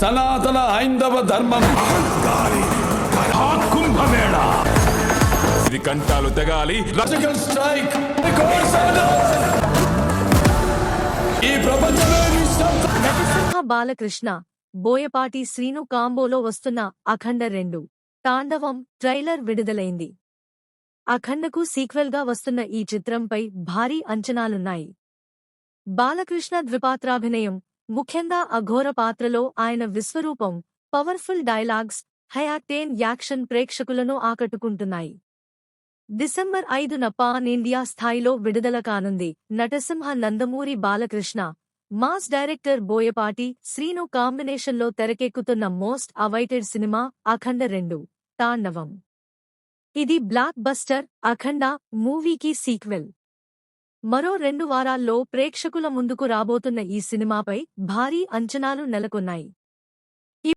సనాతన హైందవ ధర్మం. కుంభమేళ ఇది కంటాలు తెగాలి. లాజికల్ స్ట్రైక్ ఈ ప్రపంచమే బాలకృష్ణ బోయపాటి శ్రీను కాంబోలో వస్తున్న అఖండ రెండు. తాండవం ట్రైలర్ విడుదలైంది. అఖండకు సీక్వెల్గా వస్తున్న ఈ చిత్రంపై భారీ అంచనాలున్నాయి. బాలకృష్ణ ద్విపాత్రాభినయం ముఖ్యంగా అఘోర పాత్రలో ఆయన విశ్వరూపం powerful dialogues high octane action ప్రేక్షకులను ఆకట్టుకుంటున్నాయి. డిసెంబర్ ఐదున పాన్ ఇండియా స్థాయిలో విడుదల కానుంది. నటసింహ నందమూరి బాలకృష్ణ మాస్ డైరెక్టర్ బోయపాటి శ్రీను కాంబినేషన్లో తెరకెక్కుతున్న మోస్ట్ అవైటెడ్ సినిమా అఖండ రెండు తాండవం. ఇది బ్లాక్ బస్టర్ అఖండ మూవీకి సీక్వెల్. మరో రెండు వారాల్లో ప్రేక్షకుల ముందుకు రాబోతున్న ఈ సినిమాపై భారీ అంచనాలు నెలకొన్నాయి.